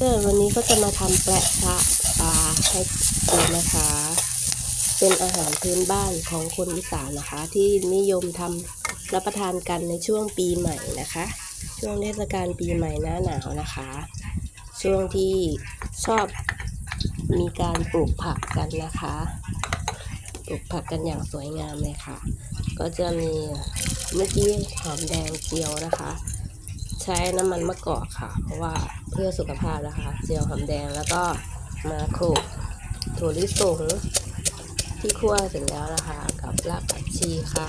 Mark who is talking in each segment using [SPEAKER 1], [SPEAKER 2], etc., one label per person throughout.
[SPEAKER 1] เพื่อวันนี้ก็จะมาทำแปะชะปลาให้กินนะคะ เป็นอาหารพื้นบ้านของคนอีสานนะคะ ที่นิยมทำรับประทานกันในช่วงปีใหม่นะคะ ช่วงเทศกาลปีใหม่หน้าหนาวนะคะ ช่วงที่ชอบมีการปลูกผักกันนะคะ ปลูกผักกันอย่างสวยงามเลยค่ะ ก็จะมีเมื่อกี้หอมแดงเจียวนะคะ ใช้น้ำมันมะกอกค่ะ เพราะว่า เพื่อสุขภาพนะคะ เจียวหอมแดงแล้วก็มาโขลกถั่วลิสงที่คั่วเสร็จแล้วนะคะ กับรากผักชีค่ะ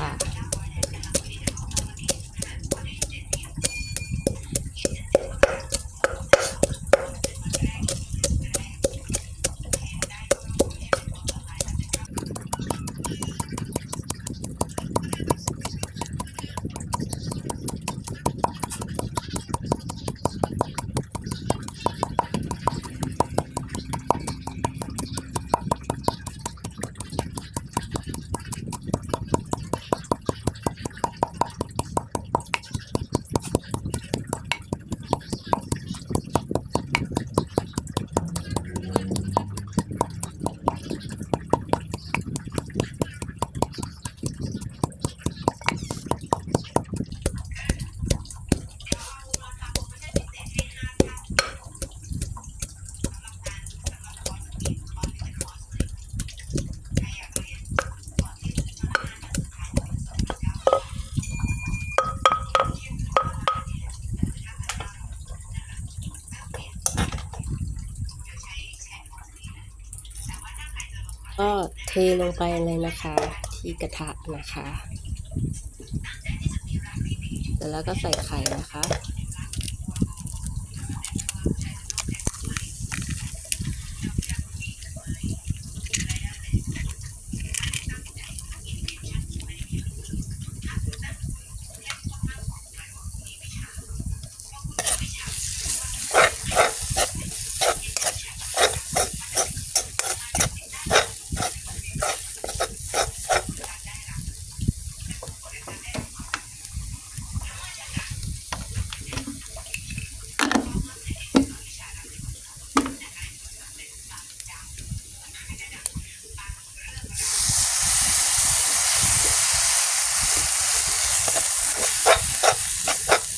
[SPEAKER 1] ก็เท ลงไปเลยนะคะ ที่กระทะนะคะ แล้วก็ใส่ไข่นะคะ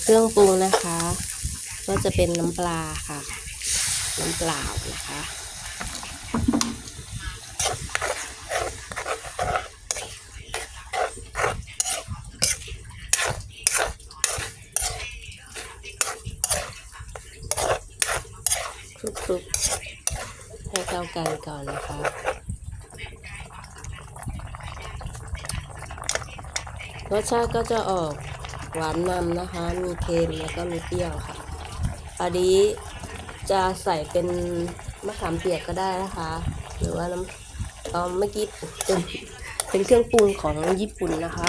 [SPEAKER 1] เครื่องปรุงนะคะ ก็จะเป็นน้ำปลาค่ะ น้ำเปล่านะคะคลุกๆให้เข้ากันก่อนนะคะรสชาติก็จะออก หวานนำนะคะ มีเค็มแล้วก็มีเปรี้ยวค่ะอันนี้จะใส่เป็นมะขามเปียกก็ได้นะคะ หรือว่าน้ำเออเมื่อกี้เป็นเป็นเครื่องปรุงของญี่ปุ่นนะคะ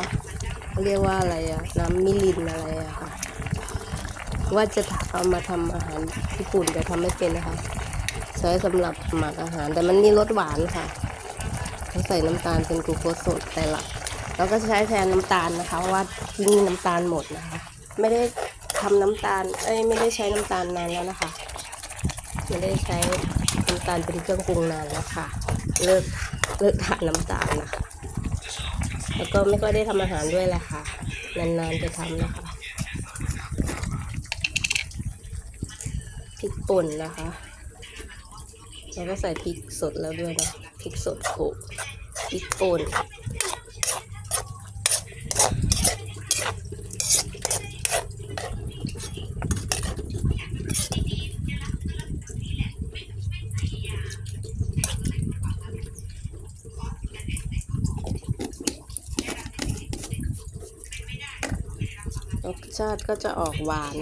[SPEAKER 1] เขาเรียกว่าอะไรอะน้ำมิรินอะไรอะค่ะ ว่าจะเอามาทำอาหารญี่ปุ่นแต่ทำไม่เป็นนะคะ ใช้สำหรับหมักอาหารแต่มันมีรสหวานค่ะเขาใส่น้ำตาลเป็นกลูโคสสดแต่ลัก เราก็จะใช้แทนน้ำตาลนะคะเพราะว่าที่นี่น้ำตาลหมดนะคะ ไม่ได้ทำน้ำตาลเอ้ยไม่ได้ใช้น้ำตาลนานแล้วนะคะ ไม่ได้ใช้น้ำตาลเป็นเครื่องปรุงนานแล้วค่ะ เลิกเลิกทานน้ำตาลนะคะ แล้วก็ไม่ค่อยได้ทำอาหารด้วยแหละค่ะ นานๆจะทำนะคะพริกป่นนะคะแล้วก็ใส่พริกสดแล้วด้วยนะพริกสดโขกพริกป่น รสชาติก็จะออกหวาน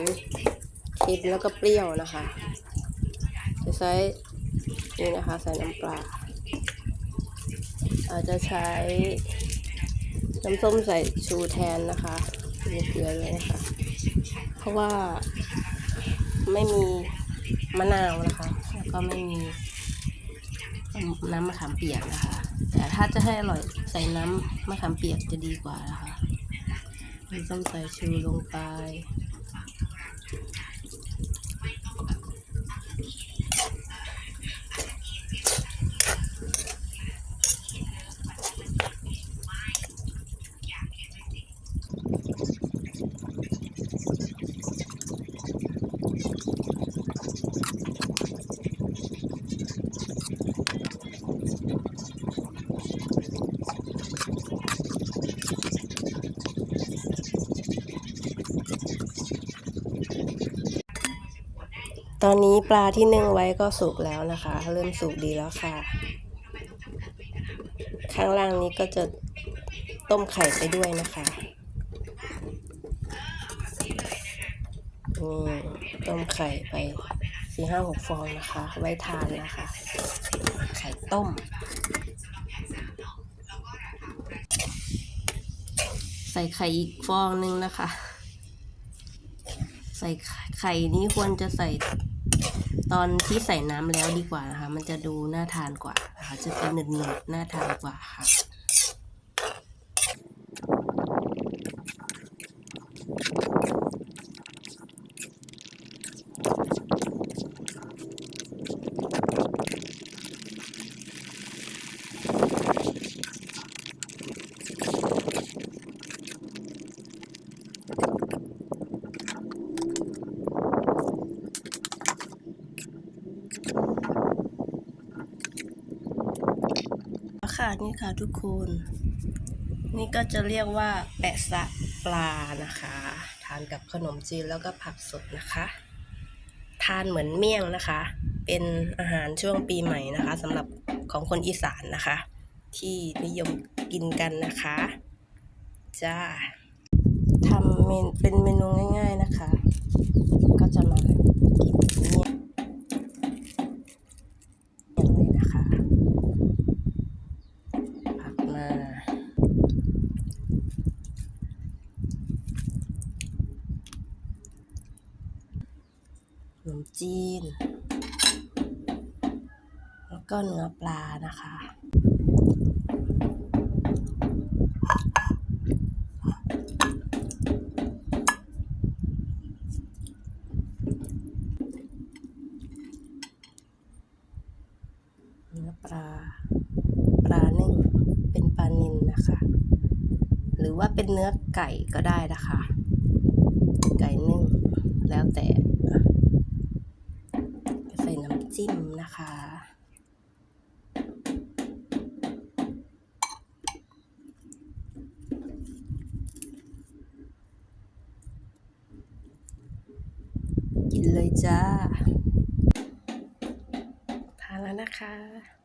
[SPEAKER 1] เค็มแล้วก็เปรี้ยวนะคะจะใช้นี่นะคะใส่น้ำปลาอาจจะใช้น้ำส้มใส่ชูแทนนะคะมีเกลือเลยนะคะ เพราะว่าไม่มีมะนาวนะคะ แล้วก็ไม่มีน้ำมะขามเปียกนะคะ แต่ถ้าจะให้อร่อยใส่น้ำมะขามเปียกจะดีกว่านะคะ น้ำส้มสายชูลงไป ตอนนี้ปลาที่นึ่งไว้ก็สุกแล้วนะคะ เริ่มสุกดีแล้วค่ะ ข้างล่างนี้ก็จะต้มไข่ไปด้วยนะคะนี่ต้มไข่ไปสี่ห้าหกฟองนะคะ ไว้ทานนะคะ ไข่ต้ม ใส่ไข่อีกฟองนึงนะคะ ใส่ไข่นี้ควรจะใส่ ตอนที่ใส่น้ำแล้วดีกว่านะคะ มันจะดูน่าทานกว่านะคะจะเป็นหนึบๆน่าทานกว่าค่ะ นี่ค่ะทุกคน นี่ก็จะเรียกว่าแปะสะปลานะคะ ทานกับขนมจีนแล้วก็ผักสดนะคะ ทานเหมือนเมี่ยงนะคะ เป็นอาหารช่วงปีใหม่นะคะสำหรับของคนอีสานนะคะ ที่นิยมกินกันนะคะจ้าทำเมนเป็นเมนูง่าย ๆนะคะ ก็จะมากินเมี่ยงอย่างเลยนะคะ ผักมาขนม จีน แล้วก็เนื้อปลานะคะ เนื้อปลา ปลานึ่งเป็นปลานิลนะคะ หรือว่าเป็นเนื้อไก่ก็ได้นะคะ ไก่นึ่งแล้วแต่ จิ้มนะคะ กินเลยจ้าทานแล้วนะคะ